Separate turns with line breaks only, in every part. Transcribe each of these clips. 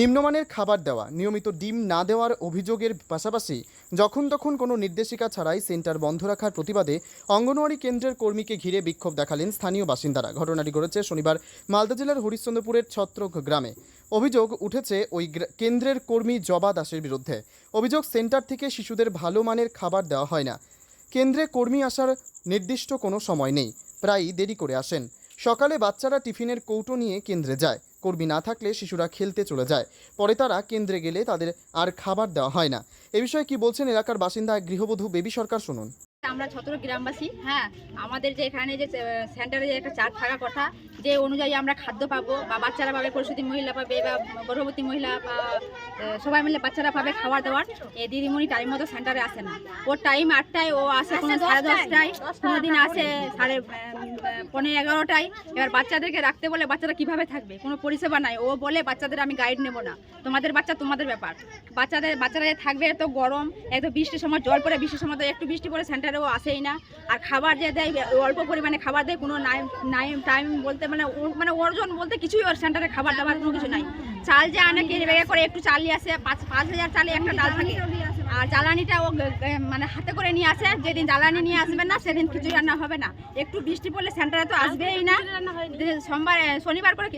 নিম্নমানের খাবার দেওয়া, নিয়মিত ডিম না দেওয়ার অভিযোগের পাশাপাশি যখন তখন কোনো নির্দেশিকা ছাড়াই সেন্টার বন্ধ রাখার প্রতিবাদে অঙ্গনওয়াড়ি কেন্দ্রের কর্মীকে ঘিরে বিক্ষোভ দেখালেন স্থানীয় বাসিন্দারা। ঘটনাটি ঘটেছে শনিবার মালদা জেলার হরিশ্চন্দ্রপুরের ছত্রক গ্রামে। অভিযোগ উঠেছে ওই কেন্দ্রের কর্মী জবা দাসের বিরুদ্ধে। অভিযোগ সেন্টার থেকে শিশুদের ভালো মানের খাবার দেওয়া হয় না। কেন্দ্রে কর্মী আসার নির্দিষ্ট কোনো সময় নেই। প্রায়ই দেরি করে আসেন। সকালে বাচ্চারা টিফিনের কৌটো নিয়ে কেন্দ্রে যায়। কর্মী না থাকলে শিশুরা খেলতে চলে যায়। পরে তারা কেন্দ্রে গেলে তাদের আর খাবার দেওয়া হয় না। এ বিষয়ে কি বলছেন এলাকার বাসিন্দা এক গৃহবধূ বেবি সরকার, শুনুন।
আমরা ছত্র গ্রামবাসী হ্যাঁ আমাদের যে এখানে যে সেন্টারে যে একটা চার্ট থাকা কথা যে অনুযায়ী আমরা খাদ্য পাবো বা বাচ্চারা পাবে প্রসূতি মহিলা পাবে বা গর্ভবতী মহিলা বা সবাই মিলে বাচ্চারা পাবে খাবার দাবার এই দিদিমণি টাইম মতো সেন্টারে আসে না। ওর টাইম আটটায় ও আসে কোনো সাড়ে দশটায় কোনো দিন আসে সাড়ে পনেরো এগারোটায়। এবার বাচ্চাদেরকে রাখতে বলে বাচ্চারা কীভাবে থাকবে? কোনো পরিষেবা নাই। ও বলে বাচ্চাদের আমি গাইড নেব না। তোমাদের বাচ্চা তোমাদের ব্যাপার। বাচ্চাদের বাচ্চারা থাকবে এত গরম এত বৃষ্টির সময় জল পড়ে বৃষ্টির সময় তো একটু বৃষ্টি পড়ে সেন্টারেও আসেই না। আর খাবার যে দেয়, অল্প পরিমাণে খাবার দেয়, কোনো নাই নাই টাইম বলতে মানে মানে অর্জন বলতে কিছুই ওর সেন্টারে খাবার দাবার কোনো কিছু নাই। চাল যে আনে কিনে ব্যাগে করে একটু চাল নিয়ে আসে, পাঁচ পাঁচ হাজার চালে একটা ডাল থাকে। আর জ্বালানিটা ও মানে হাতে করে নিয়ে আসে। যেদিন জ্বালানি নিয়ে আসবে না সেদিন খিচুড়ি রান্না হবে না। একটু বৃষ্টি পড়লে সেন্টারে তো আসবেই না। সোমবার শনিবার করে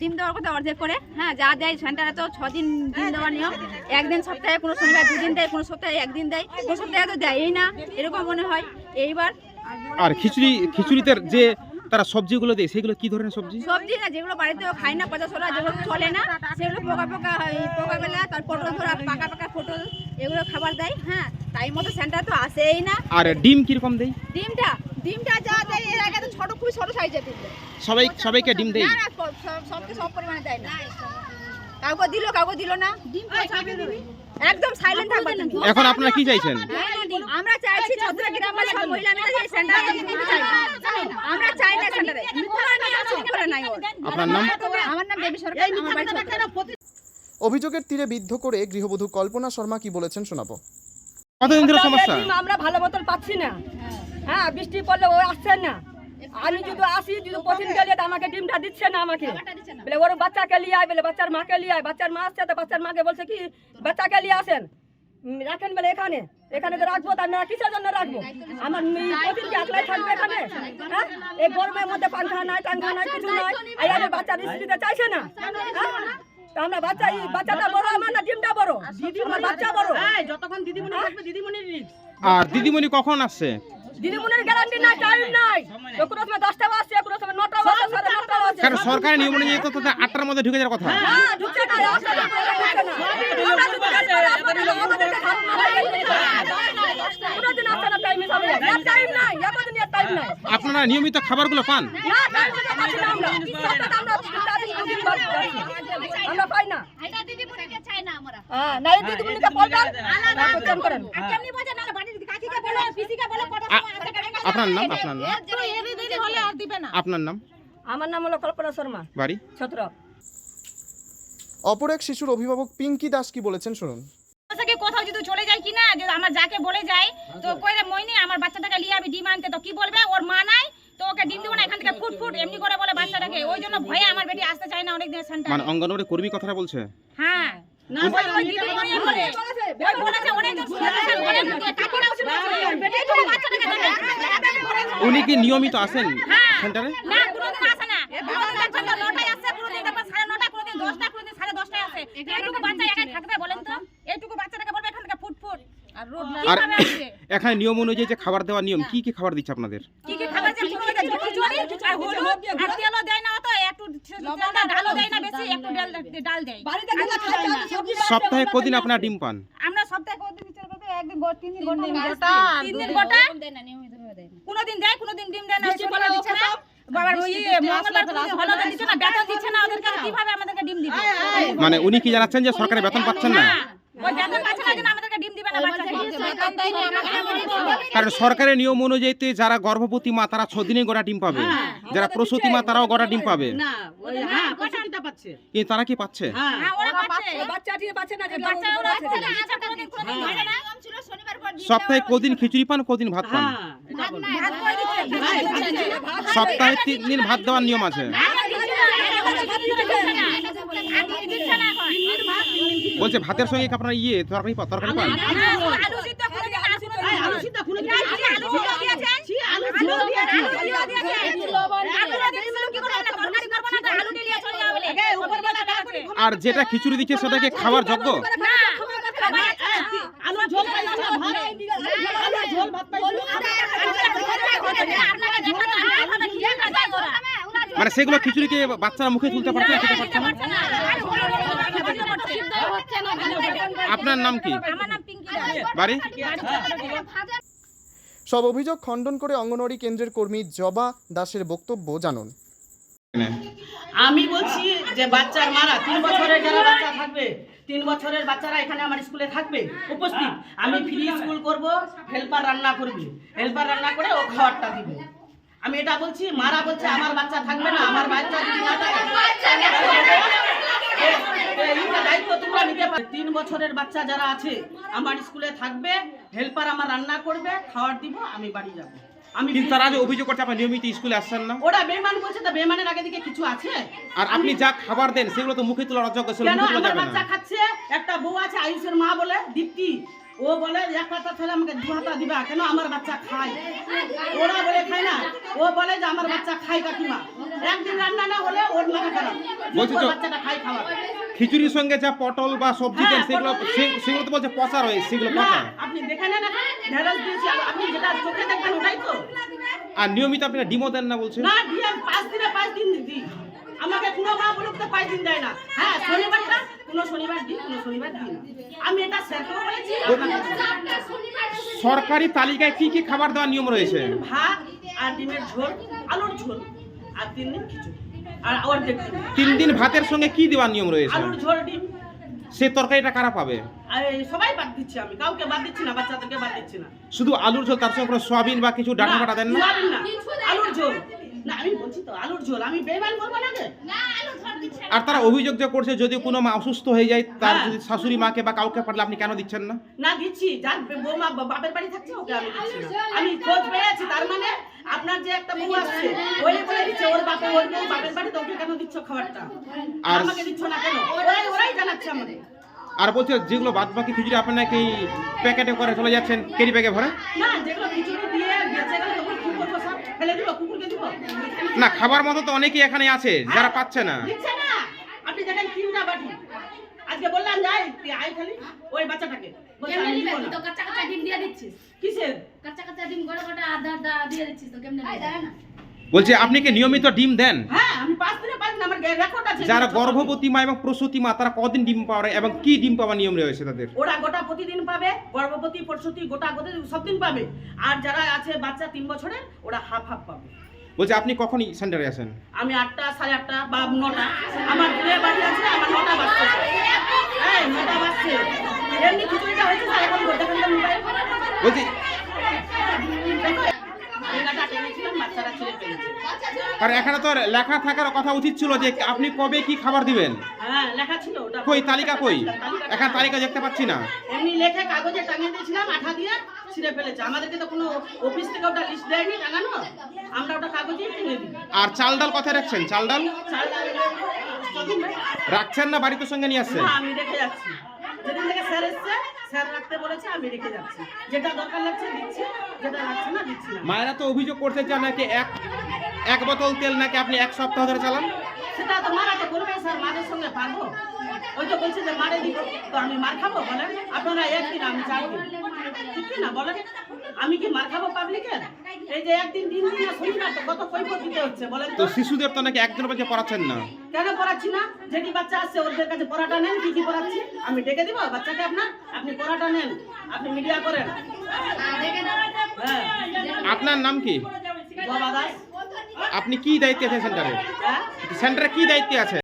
ডিম দেওয়ার কথা অর্ধেক করে। হ্যাঁ যা দেয় সেন্টারে তো ছ দিন ডিম দেওয়ার নিয়ম। একদিন সপ্তাহে কোনো শনিবার দুদিন দেয় কোনো সপ্তাহে একদিন দেয়। কোনো সপ্তাহে তো দেয়ই না। এরকম মনে হয়। এইবার
আর খিচুড়ি খিচুড়িতে যে তারা সবজিগুলো দেয় সেগুলো কি ধরনের সবজি?
সবজি না যেগুলো বাড়িতেও খায় না পচা সরা যেগুলো চলে না সেগুলো পোকা পোকা হয় পোকা বেলা তার পটল ধরা পাকা পাকা পটল এগুলো খাবার দেয় হ্যাঁ টাইম মতো সেন্টার তো আসেই না।
আর ডিম কীরকম দেয়?
ডিমটা ডিমটা যা দেয় এর আগে তো ছোট খুবই ছোট সাইজের ডিম দেয়।
সবাই সবাইকে ডিম দেয়?
না না সব- সব- সবকে সব পরিমাণে দেয় না। কাউকে দিল কাউকে দিল না। ডিম একদম সাইলেন্ট থাকবেন
এখন আপনারা কি চাইছেন?
আমরা চাইছি ছত্রা মহিলা মিলে যে সেন্টারে দিতে চাই আমরা চাই না সেন্টারে মিথ্যা নিয়ে আসি করে নাই
আপনার নাম?
আমার নাম দেবী সরকার। আমার বাড়ি ছত্রা
অভিযোগের তীরে বিদ্ধ করে গৃহবধূ কল্পনা শর্মা কি বলেছেন শোনাবো।
কতদিন ধরে সমস্যা।
আমরা ভালো মতন পাচ্ছি না। হ্যাঁ বৃষ্টি পড়লে ও আসছে না। আমি যদি আসি যদি প্রতিদিন গেলে আমাকে ডিমটা দিচ্ছে না আমাকে। বলে ওর বাচ্চাকে নিয়ে আয় বলে বাচ্চার মাকে নিয়ে আয়। বাচ্চার মা আসছে তো বাচ্চার মাকে বলছে কি বাচ্চাকে নিয়ে আসেন। রাখেন বলে এখানে। এখানে তো রাখব তা আমরা কিসের জন্য রাখব? আমার প্রতিদিন কি একলাই থাকবে এখানে? হ্যাঁ? এই গরমের মধ্যে পাংখা নাই টাংখা নাই কিছু নাই। আর এদের বাচ্চা রিস্ক দিতে চাইছে না? হ্যাঁ? তা আমরা বাচ্চা বাচ্চাটা বড় আমার না ডিমটা বড়? আমার বাচ্চা বড়।
যতক্ষণ দিদিমণি থাকবে দিদিমণির
আর দিদিমণি কখন আসছে?
দিদিমণির গ্যারান্টি নাই টাইম নাই। কোনো সময় দশটা বাজছে কোনো সময় নটা বাজছে সাড়ে
কারণ নিয়ম অনুযায়ী তো তাদের আটটার মধ্যে ঢুকে যাওয়ার কথা
হ্যাঁ
আপনারা নিয়মিত খাবারগুলো পান
না টাইম মতো পাচ্ছি না আমরা সপ্তাহে আমরা চার দিন দুদিন বাদ যাচ্ছি। আমরা পাই না
এটা দিদি মনিকে চাই না আমরা
হ্যাঁ না এই দিদিমণিকে বলবেন না কোশ্চেন করেন
কেমনি বোঝে না বাড়ির কাকিকে বলো পিসিকে বলো কত
আ- আপনার নাম আপনার নাম
হলে আর দিবে না
আপনার নাম
আমার নাম হলো কল্পনা শর্মা।
বাড়ি?
ছত্রক
অপর এক শিশুর অভিভাবক পিঙ্কি দাস কি বলেছেন শুনুন।
থেকে কোথাও যদি চলে যায় কি না যে আমার যাকে বলে যায় তো কইরে মইনি আমার বাচ্চাটাকে লিয়ে আমি ডিম আনতে। তো কি বলবে? ওর মা নাই তো ওকে ডিম দিব না এখান থেকে ফুট ফুট এমনি করে বলে বাচ্চাটাকে। ওই জন্য ভয়ে আমার বেটি আসতে চায় না অনেক দিন
মানে অঙ্গনওয়াড়ি কর্মী কথাটা বলছে?
হ্যাঁ। না ওই ওই দিদিমণি বলে। ওই বলেছে অনেক দিন শুনেছে অনেক কাকিরাও শুনেছে এইটুকু বাচ্চাটাকে
উনি কি নিয়মিত আসেন
হ্যাঁ।
সেন্টারে?
না নটায় কোনোদিন দেখবেন সাড়ে নটা কোনোদিন দশটা কোনোদিন সাড়ে দশটায় আসে। এইটুকু বাচ্চা একাই থাকবে বলেন তো? এইটুকু বাচ্চাটাকে বলবে এখান থেকে ফুট ফুট। আর রোড
আর এখানে নিয়ম অনুযায়ী যে খাবার দেওয়ার নিয়ম কি কি খাবার দিচ্ছে আপনাদের?
কি কি খাবার যে কোনো দিকে খিচুড়ি আর হলুদ আর তেলও দেয় না অত একটু ডালও দেয় না বেশি একটু ডাল ডাল দেয়।
বাড়িতে গেলে খাই আমি সবজি
সপ্তাহে কদিন আপনারা ডিম পান?
আমরা সপ্তাহে কতদিন বিচার করতে একদিন তিন দিন গোটা তিন দিন গোটা কোনো দেয়। কোনোদিন ডিম দেয় না বাবার ওই মঙ্গলবার কোনোদিন দিচ্ছে না বেতন দিচ্ছে না ওদেরকে কীভাবে আমাদেরকে ডিম দিবে?
মানে উনি কি জানাচ্ছেন যে সরকারি বেতন পাচ্ছেন না? কারণ সরকারের নিয়ম অনুযায়ী যারা গর্ভবতী মা তারা ছদিনে গোটা ডিম পাবে। যারা প্রসূতি মা তারাও গোটা ডিম পাবে।
হ্যাঁ পাচ্ছে
তারা কি পাচ্ছে
হ্যাঁ
হ্যাঁ ওরা পাচ্ছে
বাচ্চা দিয়ে না যেগুলো
বাচ্চা ওরা পাচ্ছে না আচ্ছা কোনোদিন কোনোদিন ধরে না ছিল শনিবার পর ডিম
সপ্তাহে কদিন খিচুড়ি পান কদিন ভাত পান
হ্যাঁ
সপ্তাহে তিন দিন ভাত দেওয়ার নিয়ম আছে বলছে ভাতের সঙ্গে আপনার ইয়ে তরকারি তরকারি পান
আলু সিদ্ধ করে দিন, আলু সিদ্ধ
এই, আলু সিদ্ধ খুলে
আলু
দিয়েছে।
সিদ্ধ দিয়েছে।
ছি, আলু
আলু
সিদ্ধ দিয়েছে।
আলু সিদ্ধ দিয়েছে। আলু দিয়েছিল, কি করে আমরা তরকারি করব না তো আলু নিয়ে চলে যাব বলে। উপরবেলা রাখছে।
আর যেটা খিচুড়ি দিচ্ছে সেটা কি খাওয়ার যোগ্য?
খাবার
পাইছিল
মানে সেগুলো খিচুড়ি কি বাচ্চারা মুখে তুলতে পারছে না, খেতে পারছে না? আপনার নাম কি। বাড়ি?
সব অভিযোগ খণ্ডন করে অঙ্গনওয়াড়ি কেন্দ্রের কর্মী জবা দাসের বক্তব্য জানুন।
আমি বলছি যে বাচ্চার মারা, তিন বছরের যারা বাচ্চা থাকবে, তিন বছরের বাচ্চারা এখানে আমার স্কুলে থাকবে, উপস্থিত। আমি ফ্রি স্কুল করব, হেল্পার রান্না করবে। হেল্পার রান্না করে ও খাবারটা দিবে। আমি এটা বলছি, মারা বলছে, আমার বাচ্চা থাকবে না, আমার বাচ্চা দায়িত্ব তিন বছরের বাচ্চা যারা আছে, আমার স্কুলে থাকবে, হেল্পার আমার রান্না করবে, খাবার দিব, আমি বাড়ি যাব।
কিন্তু তারা যে অভিযোগ করছে আপনি নিয়মিত স্কুলে আসছেন না।
ওরা বেমান বলছে তো বেমানের আগে দিকে কিছু আছে?
আর আপনি যা খাবার দেন সেগুলো তো মুখে তোলার অযোগ্য সেগুলো
কেন
মুখে তোলা যাবে
বাচ্চা
না
খাচ্ছে? একটা বউ আছে আয়ুষের মা বলে দীপ্তি। ও বলে এক হাতা ছেলে আমাকে দু হাতা দিবা কেন আমার বাচ্চা খায়? ওরা বলে খায় না। ও বলে যে আমার বাচ্চা খায় কাকিমা। একদিন রান্না না হলে ওর মাথা খারাপ। বাচ্চাটা খায় খাবার।
খিচুড়ির সঙ্গে যা পটল বা সবজি দেন
হ্যাঁ,
সেগুলো সে- সেগুলো তো বলছে পচা রয়েছে সেগুলো পচা।
আপনি দেখে নেন এখন। ঢেঁড়স দিয়েছি আপনি যেটা চোখে দেখবেন ওটাই
আর নিয়মিত আপনি ডিমও দেন না বলছেন?
না দিয়ে পাঁচ দিনে পাঁচ দিন দিই। আমাকে কোনো মা বলুক তো পাঁচ দিন দেয় না। হ্যাঁ শনিবারটা কোনো শনিবার দিন কোনো শনিবার দিন আমি এটা স্যারকেও বলেছি।
সরকারি তালিকায় কি কি খাবার দেওয়ার নিয়ম রয়েছে?
ভাত আর ডিমের ঝোল আলুর ঝোল আর তিন দিন খিচুড়ি। আর অর্ধেক
তিন দিন ভাতের সঙ্গে কি দেওয়ার নিয়ম রয়েছে?
আলুর ঝোল ডিম
সে তরকারিটা কারা পাবে?
আর সবাই বাদ দিচ্ছি আমি। কাউকে বাদ দিচ্ছি না বাচ্চাদেরকে বাদ দিচ্ছি না।
শুধু আলুর ঝোল তার সঙ্গে সোয়াবিন বা কিছু ডাটা ফাটা দেন না?
সোয়াবিন না আলুর ঝোল। না আমি বলছি তো আলুর ঝোল। আমি বেমান বলব না
আর তারা অভিযোগ যে করছে যদি কোনো মা অসুস্থ হয়ে যায় তার
হ্যাঁ।
যদি শাশুড়ি মাকে বা কাউকে পারলে আপনি কেন দিচ্ছেন না?
না দিচ্ছি। যার বৌমা বাপের বাড়ি থাকছে ওকে আমি দিচ্ছি আমি খোঁজ পেয়েছি তার মানে আপনার যে একটা বউ আসছে ওই বলে দিচ্ছে ওর বাপে ওর বউ বাপের বাড়ি তো ওকে কেন দিচ্ছ খাবারটা? আর
আর-
আমাকে দিচ্ছ না কেন? ওরাই ওরাই জানাচ্ছে আমাকে
আর বলছে যেগুলো বাদ বাকি খিচুড়ি আপনি নাকি প্যাকেটে করে চলে যাচ্ছেন কেরি ব্যাগে ভরে?
না যেগুলো খিচুড়ি দিয়ে বেঁচে গেলে তখন কি করব সব ফেলে দিব কুকুরকে দিব
না খাবার মতো তো অনেকেই এখানে আছে যারা পাচ্ছে না।
দিচ্ছে না। আপনি দেখেন তিনটা বাটি। আজকে বললাম যাই তুই খালি ওই বাচ্চাটাকে। বলছে আমি দিব না।
কাঁচা কাঁচা ডিম দিয়ে দিচ্ছিস।
কিসের?
কাঁচা কাঁচা ডিম গোটা গোটা আধা আধা দিয়ে দিচ্ছিস তো কেমনে
বলছে আপনি কি নিয়মিত ডিম দেন?
হ্যাঁ আমি পাঁচ দিনে
যারা গর্ভবতী মা এবং প্রসূতি মা তারা কদিন ডিম পাওয়ার এবং কি ডিম পাওয়ার নিয়ম রয়েছে তাদের?
ওরা গোটা প্রতিদিন পাবে গর্ভবতী প্রসূতি গোটা গোটা সব দিন পাবে। আর যারা আছে বাচ্চা তিন বছরের ওরা হাফ হাফ পাবে।
বলছে আপনি কখন সেন্টারে আসেন
আমি আটটা সাড়ে আটটা বা নটা আমার দূরে বাড়ি আছে আমার নটা বাজছে। এই নটা বাজছে। এমনি খিচুড়িটা হয়েছে মোবাইল।
বলছি
ঠেঙ্গাটা টেনেছিলাম বাচ্চারা ছেড়ে পেয়েছে
আর এখানে তো লেখা থাকার কথা উচিত ছিল যে আপনি কবে কি খাবার দিবেন?
হ্যাঁ লেখা ছিল ওটা।
কই তালিকা কই? এখানে তালিকা দেখতে পাচ্ছি না।
এমনি লেখে কাগজে টাঙিয়ে দিয়েছিলাম আঠা দিয়ে ছিঁড়ে ফেলেছে। আমাদেরকে তো কোনো অফিস থেকে ওটা লিস্ট দেয়নি টাঙানো। আমরা ওটা কাগজেই টেনে দিই।
আর চাল ডাল কোথায় রাখছেন? চাল ডাল?
চাল ডাল
রাখছেন না বাড়িতে সঙ্গে নিয়ে আসছেন?
আমি রেখে যাচ্ছি। যেদিন থেকে স্যার এসছে স্যার রাখতে বলেছে আমি রেখে যাচ্ছি। যেটা দরকার লাগছে দিচ্ছি যেটা লাগছে না দিচ্ছি না।
মায়েরা তো অভিযোগ করছে যে নাকি এক এক বোতল তেল নাকি আপনি এক সপ্তাহ ধরে চালান?
সেটা তো মারা তো করবে স্যার মাদের সঙ্গে পারব। ওই তো বলছে যে মারে দিব তো আমি মার খাব বলেন। আপনারা একদিন আমি চাইব দিন। ঠিক না বলেন আমি কি মার খাব পাবলিকের এই যে একদিন দিন দিন না তো কত কৈফত দিতে হচ্ছে বলেন
তো। শিশুদের তো নাকি পড়াচ্ছেন না।
কেন পড়াচ্ছি না? যেটি বাচ্চা আসছে ওদের কাছে পড়াটা নেন কি কি পড়াচ্ছি? আমি ডেকে দিব বাচ্চাকে আপনার? আপনি পড়াটা নেন আপনি মিডিয়া করেন। হ্যাঁ।
আপনার নাম কি?
বাবা দাস
আপনি কি দায়িত্বে আছেন সেন্টারে?
হ্যাঁ?
সেন্টারে কি দায়িত্বে আছে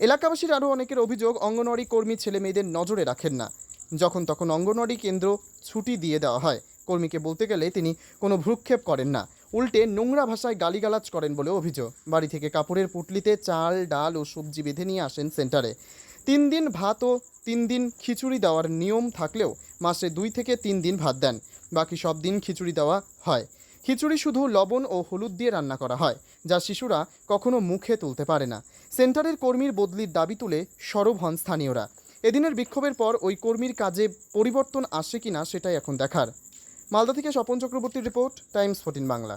এলাকাবাসীর আরও অনেকের অভিযোগ, অঙ্গনওয়াড়ি কর্মী ছেলে মেয়েদের নজরে রাখেন না। যখন তখন অঙ্গনওয়াড়ি কেন্দ্র ছুটি দিয়ে দেওয়া হয়। কর্মীকে বলতে গেলে তিনি কোনো ভ্রুক্ষেপ করেন না। উল্টে নোংরা ভাষায় গালিগালাজ করেন বলে অভিযোগ। বাড়ি থেকে কাপড়ের পুটলিতে চাল, ডাল ও সবজি বেঁধে নিয়ে আসেন সেন্টারে। তিন দিন ভাত ও তিন দিন খিচুড়ি দেওয়ার নিয়ম থাকলেও মাসে দুই থেকে তিন দিন ভাত দেন। বাকি সব দিন খিচুড়ি দেওয়া হয়। খিচুড়ি শুধু লবণ ও হলুদ দিয়ে রান্না করা হয়, যা শিশুরা কখনো মুখে তুলতে পারে না। সেন্টারের কর্মীর বদলির দাবি তুলে সরব হন স্থানীয়রা। এদিনের বিক্ষোভের পর ওই কর্মীর কাজে পরিবর্তন আসে কিনা সেটাই এখন দেখার। মালদা থেকে স্বপন চক্রবর্তীর রিপোর্ট, টাইমস ফোর্টিন বাংলা।